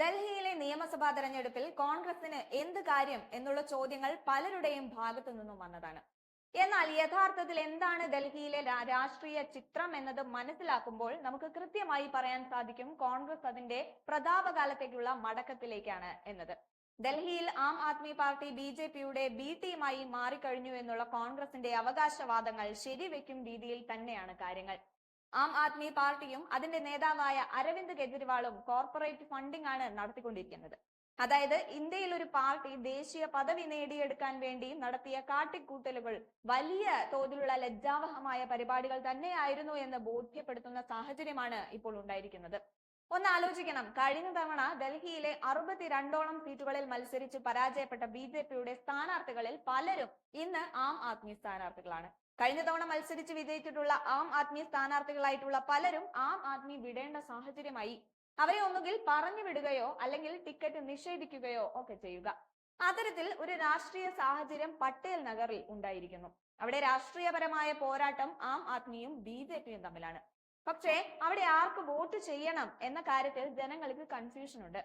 ഡൽഹിയിലെ നിയമസഭാ തെരഞ്ഞെടുപ്പിൽ കോൺഗ്രസിന് എന്ത് കാര്യം എന്നുള്ള ചോദ്യങ്ങൾ പലരുടെയും ഭാഗത്തു നിന്നും വന്നതാണ്. എന്നാൽ യഥാർത്ഥത്തിൽ എന്താണ് ഡൽഹിയിലെ രാഷ്ട്രീയ ചിത്രം എന്നത് മനസ്സിലാക്കുമ്പോൾ നമുക്ക് കൃത്യമായി പറയാൻ സാധിക്കും കോൺഗ്രസ് അതിന്റെ പ്രതാപകാലത്തേക്കുള്ള മടക്കത്തിലേക്കാണ് എന്നത്. ഡൽഹിയിൽ Aam Aadmi party B J പിയുടെ ബി ടീമായി മാറിക്കഴിഞ്ഞു എന്നുള്ള കോൺഗ്രസിന്റെ അവകാശവാദങ്ങൾ ശരിവെക്കും രീതിയിൽ തന്നെയാണ് കാര്യങ്ങൾ. ആം ആദ്മി പാർട്ടിയും അതിന്റെ നേതാവായ അരവിന്ദ് കെജ്രിവാളും കോർപ്പറേറ്റ് ഫണ്ടിംഗ് ആണ് നടത്തിക്കൊണ്ടിരിക്കുന്നത്. അതായത് ഇന്ത്യയിൽ ഒരു പാർട്ടി ദേശീയ പദവി നേടിയെടുക്കാൻ വേണ്ടി നടത്തിയ കാട്ടിക്കൂട്ടലുകൾ വലിയ തോതിലുള്ള ലജ്ജാവഹമായ പരിപാടികൾ തന്നെയായിരുന്നു എന്ന് ബോധ്യപ്പെടുത്തുന്ന സാഹചര്യമാണ് ഇപ്പോൾ ഉണ്ടായിരിക്കുന്നത്. ഒന്ന് ആലോചിക്കണം കഴിഞ്ഞ തവണ ഡൽഹിയിലെ അറുപത്തിരണ്ടോളം സീറ്റുകളിൽ മത്സരിച്ച് പരാജയപ്പെട്ട ബി ജെ പിയുടെ സ്ഥാനാർത്ഥികളിൽ പലരും ഇന്ന് ആം ആദ്മി സ്ഥാനാർത്ഥികളാണ്. കഴിഞ്ഞ തവണ മത്സരിച്ച് വിജയിച്ചിട്ടുള്ള ആം ആദ്മി സ്ഥാനാർത്ഥികളായിട്ടുള്ള പലരും ആം ആദ്മി വിടേണ്ട സാഹചര്യമായി. അവരെ ഒന്നുകിൽ പറഞ്ഞു വിടുകയോ അല്ലെങ്കിൽ ടിക്കറ്റ് നിഷേധിക്കുകയോ ഒക്കെ ചെയ്യുക. അത്തരത്തിൽ ഒരു രാഷ്ട്രീയ സാഹചര്യം പട്ടേൽ നഗറിൽ ഉണ്ടായിരിക്കുന്നു. അവിടെ രാഷ്ട്രീയപരമായ പോരാട്ടം ആം ആദ്മിയും ബി തമ്മിലാണ്. പക്ഷേ അവിടെ ആർക്ക് വോട്ട് ചെയ്യണം എന്ന കാര്യത്തിൽ ജനങ്ങൾക്ക് കൺഫ്യൂഷൻ ഉണ്ട്.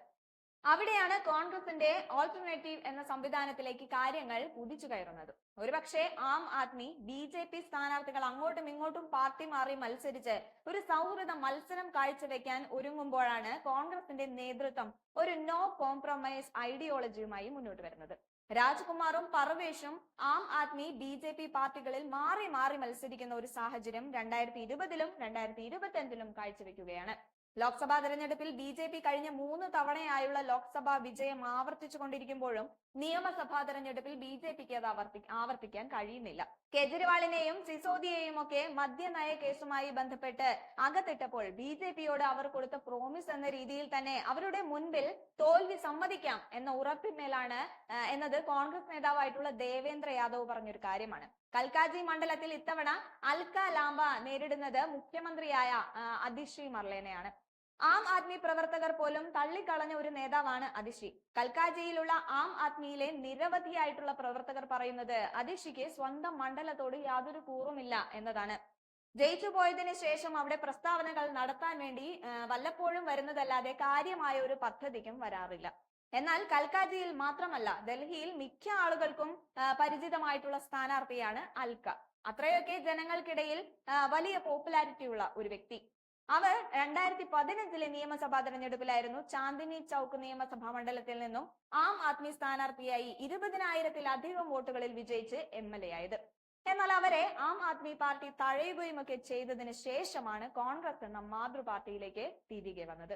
അവിടെയാണ് കോൺഗ്രസിന്റെ ഓൾട്ടർനേറ്റീവ് എന്ന സംവിധാനത്തിലേക്ക് കാര്യങ്ങൾ കുതിച്ചു കയറുന്നത്. ഒരുപക്ഷെ Aam Aadmi B J P സ്ഥാനാർത്ഥികൾ അങ്ങോട്ടും ഇങ്ങോട്ടും പാർട്ടി മാറി മത്സരിച്ച് ഒരു സൗഹൃദ മത്സരം കാഴ്ചവെക്കാൻ ഒരുങ്ങുമ്പോഴാണ് കോൺഗ്രസിന്റെ നേതൃത്വം ഒരു നോ കോംപ്രമൈസ് ഐഡിയോളജിയുമായി മുന്നോട്ട് വരുന്നത്. രാജ്കുമാറും പർവേഷും Aam Aadmi B J P പാർട്ടികളിൽ മാറി മാറി മത്സരിക്കുന്ന ഒരു സാഹചര്യം രണ്ടായിരത്തി ഇരുപതിലും രണ്ടായിരത്തി ഇരുപത്തി അഞ്ചിലും കാഴ്ചവെക്കുകയാണ്. ലോക്സഭാ തെരഞ്ഞെടുപ്പിൽ ബി ജെ പി കഴിഞ്ഞ മൂന്ന് തവണയായുള്ള ലോക്സഭാ വിജയം ആവർത്തിച്ചുകൊണ്ടിരിക്കുമ്പോഴും നിയമസഭാ തെരഞ്ഞെടുപ്പിൽ ബി ജെ പിക്ക് അത് ആവർത്തി ആവർത്തിക്കാൻ കഴിയുന്നില്ല. കെജ്രിവാളിനെയും സിസോദിയെയും ഒക്കെ മദ്യനയ കേസുമായി ബന്ധപ്പെട്ട് അകത്തിട്ടപ്പോൾ ബി ജെ പിയോട് അവർ കൊടുത്ത പ്രോമിസ് എന്ന രീതിയിൽ തന്നെ അവരുടെ മുൻപിൽ തോൽവി സമ്മതിക്കാം എന്ന ഉറപ്പിന്മേലാണ് എന്നത് കോൺഗ്രസ് നേതാവായിട്ടുള്ള ദേവേന്ദ്ര യാദവ് പറഞ്ഞൊരു കാര്യമാണ്. കൽക്കാജി മണ്ഡലത്തിൽ ഇത്തവണ അൽക്ക ലാംബ നേരിടുന്നത് മുഖ്യമന്ത്രിയായ അതിശ്രീ മർലേനെയാണ്. ആം ആദ്മി പ്രവർത്തകർ പോലും തള്ളിക്കളഞ്ഞ ഒരു നേതാവാണ് അതിഷി കൽക്കാജിയിലുള്ള ആം ആദ്മിയിലെ നിരവധിയായിട്ടുള്ള പ്രവർത്തകർ പറയുന്നത് അതിഷിക്ക് സ്വന്തം മണ്ഡലത്തോട് യാതൊരു കൂറുമില്ല എന്നതാണ്. ജയിച്ചു പോയതിനു ശേഷം അവിടെ പ്രസ്താവനകൾ നടത്താൻ വേണ്ടി വല്ലപ്പോഴും വരുന്നതല്ലാതെ കാര്യമായ ഒരു പദ്ധതിക്കും വരാറില്ല. എന്നാൽ കൽക്കാജിയിൽ മാത്രമല്ല ഡൽഹിയിൽ മിക്ക ആളുകൾക്കും പരിചിതമായിട്ടുള്ള സ്ഥാനാർത്ഥിയാണ് അൽക്ക. അത്രയൊക്കെ ജനങ്ങൾക്കിടയിൽ വലിയ പോപ്പുലാരിറ്റി ഉള്ള ഒരു വ്യക്തി. അവർ രണ്ടായിരത്തി പതിനഞ്ചിലെ നിയമസഭാ തെരഞ്ഞെടുപ്പിലായിരുന്നു ചാന്ദിനി ചൌക്ക് നിയമസഭാ മണ്ഡലത്തിൽ നിന്നും ആം ആദ്മി സ്ഥാനാർത്ഥിയായി ഇരുപതിനായിരത്തിലധികം വോട്ടുകളിൽ വിജയിച്ച് എം എൽ എ ആയത്. എന്നാൽ അവരെ ആം ആദ്മി പാർട്ടി തഴയുകയും ഒക്കെ ചെയ്തതിന് ശേഷമാണ് കോൺഗ്രസ് എന്ന മാതൃ പാർട്ടിയിലേക്ക് തിരികെ വന്നത്.